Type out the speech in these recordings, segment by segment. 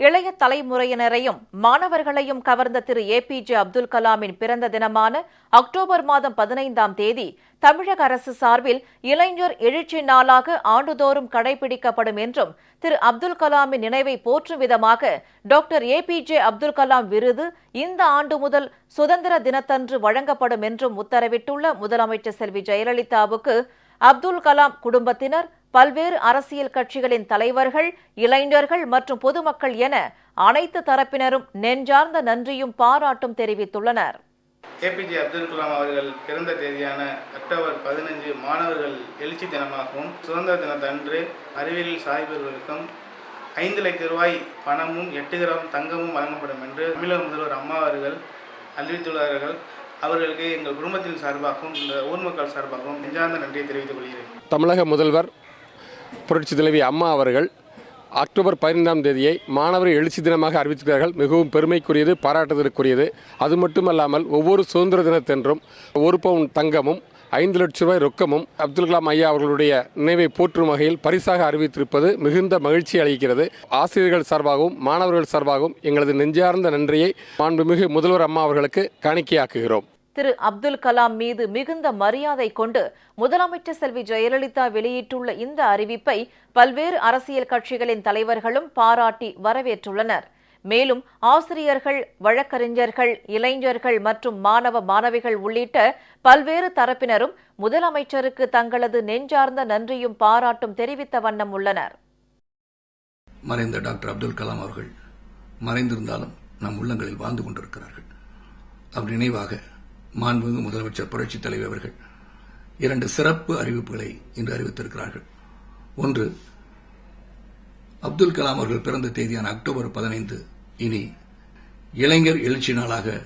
இளைய தலைமுறையினரையும் மாணவர்களையும் கவர்ந்த திரு. ஏபிஜே அப்துல் கலாமின் பிறந்த தினமான அக்டோபர் மாதம் பதினைந்தாம் தேதி தமிழக அரசு சார்பில் இளைஞர் எழுச்சி நாளாக ஆண்டுதோறும் கடைபிடிக்கப்படும் என்றும் திரு. அப்துல் கலாமின் நினைவை போற்றும் விதமாக டாக்டர். ஏபிஜே அப்துல் கலாம் விருது இந்த ஆண்டு முதல் சுதந்திர தினத்தன்று வழங்கப்படும் என்றும் உத்தரவிட்டுள்ள முதலமைச்சர் செல்வி ஜெயலலிதாவுக்கு அப்துல் கலாம் குடும்பத்தினர் பல்வேறு அரசியல் கட்சிகளின் தலைவர்கள் இளைஞர்கள் மற்றும் பொதுமக்கள் என அனைத்து தரப்பினரும் நெஞ்சார்ந்த நன்றியும் பாராட்டும் தெரிவித்துள்ளனர். ஏபிஜே அப்துல் கலாம் அவர்கள் பிறந்த தேதியான அக்டோபர் பதினஞ்சு மாணவர்கள் எழுச்சி தினமாகவும் சுதந்திர தினத்தன்று அறிவியல் சாய்பவர்களுக்கும் ஐந்து லட்சம் ரூபாய் பணமும் எட்டு கிராம் தங்கமும் வழங்கப்படும் என்று தமிழக முதல்வர் அம்மா அவர்கள் அறிவித்துள்ளார்கள். அவர்களுக்கு எங்கள் குடும்பத்தின் சார்பாகவும் இந்த ஊர் மக்கள் சார்பாகவும் நெஞ்சார்ந்த நன்றியை தெரிவித்துக் கொள்கிறேன். தமிழக முதல்வர் புரட்சி தலைவி அம்மா அவர்கள் அக்டோபர் பதினைந்தாம் தேதியை மாணவர் எழுச்சி தினமாக அறிவித்திருக்கிறார்கள். மிகவும் பெருமைக்குரியது பாராட்டுதலுக்குரியது. அது மட்டுமல்லாமல் ஒவ்வொரு சுதந்திர தினத்தன்றும் ஒரு பவுன் தங்கமும் ஐந்து லட்சம் ரூபாய் ரொக்கமும் அப்துல் கலாம் ஐயா அவர்களுடைய நினைவை போற்றும் வகையில் பரிசாக அறிவித்திருப்பது மிகுந்த மகிழ்ச்சி அளிக்கிறது. ஆசிரியர்கள் சார்பாகவும் மாணவர்கள் சார்பாகவும் எங்களது நெஞ்சார்ந்த நன்றியை மாண்புமிகு முதல்வர் அம்மா அவர்களுக்கு காணிக்கையாக்குகிறோம். திரு அப்துல் கலாம் மீது மிகுந்த மரியாதை கொண்டு முதலமைச்சர் செல்வி ஜெயலலிதா வெளியிட்டுள்ள இந்த அறிவிப்பை பல்வேறு அரசியல் கட்சிகளின் தலைவர்களும் பாராட்டி வரவேற்றுள்ளனர். மேலும் ஆசிரியர்கள் வழக்கறிஞர்கள் இளைஞர்கள் மற்றும் மாணவ மாணவிகள் உள்ளிட்ட பல்வேறு தரப்பினரும் முதலமைச்சருக்கு தங்களது நெஞ்சார்ந்த நன்றியும் பாராட்டும் தெரிவித்த வண்ணம் உள்ளனர். மறைந்த டாக்டர் அப்துல் கலாம் அவர்கள் மறைந்திருந்தாலும் நம் உள்ளங்களில் வாழ்ந்து கொண்டிருக்கிறார்கள். அவர் நினைவாக மாண்புமிகு முதலமைச்சர் புரட்சித் தலைவர் அவர்கள் இரண்டு சிறப்பு அறிவிப்புகளை இன்று அறிவித்திருக்கிறார்கள். ஒன்று அப்துல் கலாம் அவர்கள் பிறந்த தேதியான அக்டோபர் பதினைந்து இனி இளைஞர் எழுச்சி நாளாக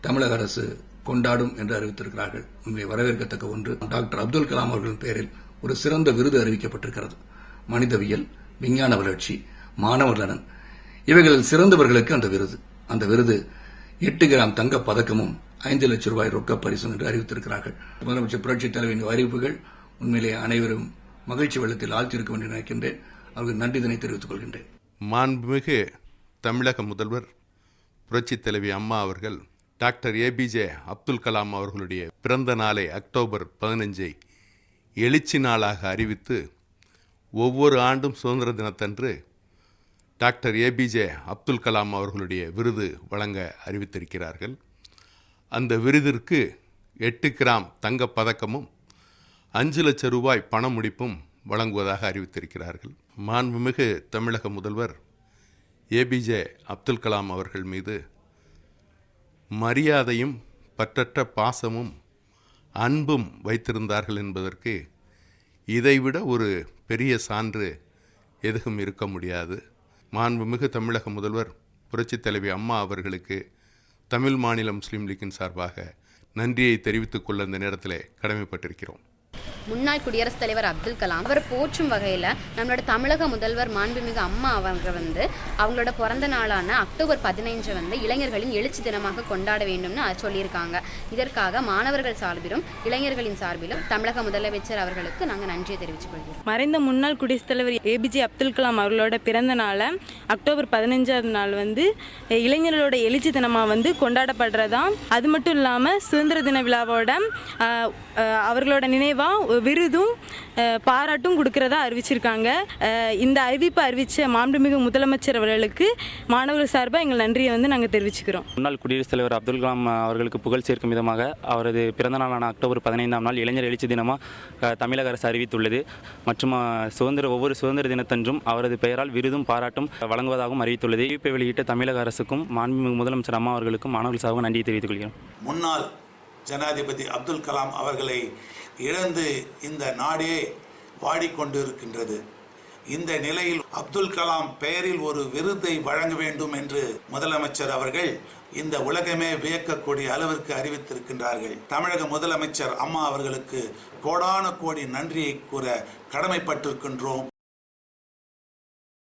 தமிழக அரசு கொண்டாடும் என்று அறிவித்திருக்கிறார்கள். உண்மை வரவேற்கத்தக்க ஒன்று டாக்டர் அப்துல் கலாம் அவர்களின் பெயரில் ஒரு சிறந்த விருது அறிவிக்கப்பட்டிருக்கிறது. மனிதவியல் விஞ்ஞான வளர்ச்சி மாணவர் நலன் இவைகளில் சிறந்தவர்களுக்கு அந்த விருது. அந்த விருது எட்டு கிராம் தங்க பதக்கமும் ஐந்து லட்சம் ரூபாய் ரொக்க பரிசு என்று அறிவித்திருக்கிறார்கள். முதலமைச்சர் புரட்சித் தலைவரின் அறிவிப்புகள் உண்மையிலே அனைவரும் மகிழ்ச்சி வெள்ளத்தில் ஆழ்த்தியிருக்கும் என்று நினைக்கின்றேன். அவர்கள் நன்றிதனை தெரிவித்துக் கொள்கின்றேன். மாண்புமிகு தமிழக முதல்வர் புரட்சித் தலைவி அம்மா அவர்கள் டாக்டர் ஏபிஜே அப்துல் கலாம் அவர்களுடைய பிறந்த நாளை அக்டோபர் பதினஞ்சை எழுச்சி நாளாக அறிவித்து ஒவ்வொரு ஆண்டும் சுதந்திர தினத்தன்று டாக்டர் ஏபிஜே அப்துல் கலாம் அவர்களுடைய விருது வழங்க அறிவித்திருக்கிறார்கள். அந்த விருதிற்கு எட்டு கிராம் தங்கப் பதக்கமும் அஞ்சு லட்சம் ரூபாய் பண முடிப்பும் வழங்குவதாக அறிவித்திருக்கிறார்கள். மாண்புமிகு தமிழக முதல்வர் ஏபிஜே அப்துல் கலாம் அவர்கள் மீது மரியாதையும் பற்றற்ற பாசமும் அன்பும் வைத்திருந்தார்கள் என்பதற்கு இதைவிட ஒரு பெரிய சான்று எதுவும் இருக்க முடியாது. மாண்புமிகு தமிழக முதல்வர் புரட்சித் தலைவி அம்மா அவர்களுக்கு தமிழ் மாநில முஸ்லீம் லீக்கின் சார்பாக நன்றியை தெரிவித்துக் கொள்ள இந்த நேரத்தில் கடமைப்பட்டிருக்கிறோம். முன்னாள் குடியரசுத் தலைவர் அப்துல் கலாம் அவர் போற்றும் வகையில் நம்மளோட தமிழக முதல்வர் மாண்புமிகு அம்மா அவங்க வந்து அவங்களோட பிறந்த நாளான அக்டோபர் பதினைஞ்சு வந்து இளைஞர்களின் எழுச்சி தினமாக கொண்டாட வேண்டும்னு சொல்லியிருக்காங்க. இதற்காக மாணவர்கள் சார்பிலும் இளைஞர்களின் சார்பிலும் தமிழக முதலமைச்சர் அவர்களுக்கு நாங்கள் நன்றியை தெரிவித்துக் கொள்கிறோம். மறைந்த முன்னாள் குடியரசுத் தலைவர் ஏபிஜே அப்துல் கலாம் அவர்களோட பிறந்த நாளை அக்டோபர் பதினஞ்சாவது நாள் வந்து இளைஞர்களோட எழுச்சி தினமாக வந்து கொண்டாடப்படுறதா அது மட்டும் இல்லாமல் சுதந்திர தின விழாவோட அவர்களோட நினைவாக விருதும் பாராட்டும் கொடுக்கறதா அறிவிச்சிருக்காங்க. இந்த அறிவிப்பை அறிவித்த மாண்புமிகு முதலமைச்சர் அவர்களுக்கு மாணவர்கள் சார்பாக எங்கள் நன்றியை வந்து நாங்கள் தெரிவிச்சுக்கிறோம். முன்னாள் குடியரசுத் தலைவர் அப்துல் கலாம் அவர்களுக்கு புகழ் சேர்க்கும் விதமாக அவரது பிறந்த நாளான அக்டோபர் பதினைந்தாம் நாள் இளைஞர் எழுச்சி தினமாக தமிழக அரசு அறிவித்துள்ளது. மற்றும் சுதந்திர ஒவ்வொரு சுதந்திர தினத்தன்றும் அவரது பெயரால் விருதும் பாராட்டும் வழங்குவதாகவும் அறிவித்துள்ளது. அறிவிப்பை வெளியிட்ட தமிழக அரசுக்கும் மாண்புமிகு முதலமைச்சர் அம்மா அவர்களுக்கும் மாணவர்கள் சார்பாக நன்றியை தெரிவித்துக் கொள்கிறோம். முன்னாள் ஜனாதிபதி அப்துல் கலாம் அவர்களை இழந்து இந்த நாடே வாடிக்கொண்டிருக்கின்றது. இந்த நிலையில் அப்துல் கலாம் பெயரில் ஒரு விருதை வழங்க வேண்டும் என்று முதலமைச்சர் அவர்கள் இந்த உலகமே வியக்கக்கூடிய அளவிற்கு அறிவித்திருக்கின்றார்கள். தமிழக முதலமைச்சர் அம்மா அவர்களுக்கு கோடான கோடி நன்றியை கூற கடமைப்பட்டிருக்கின்றோம்.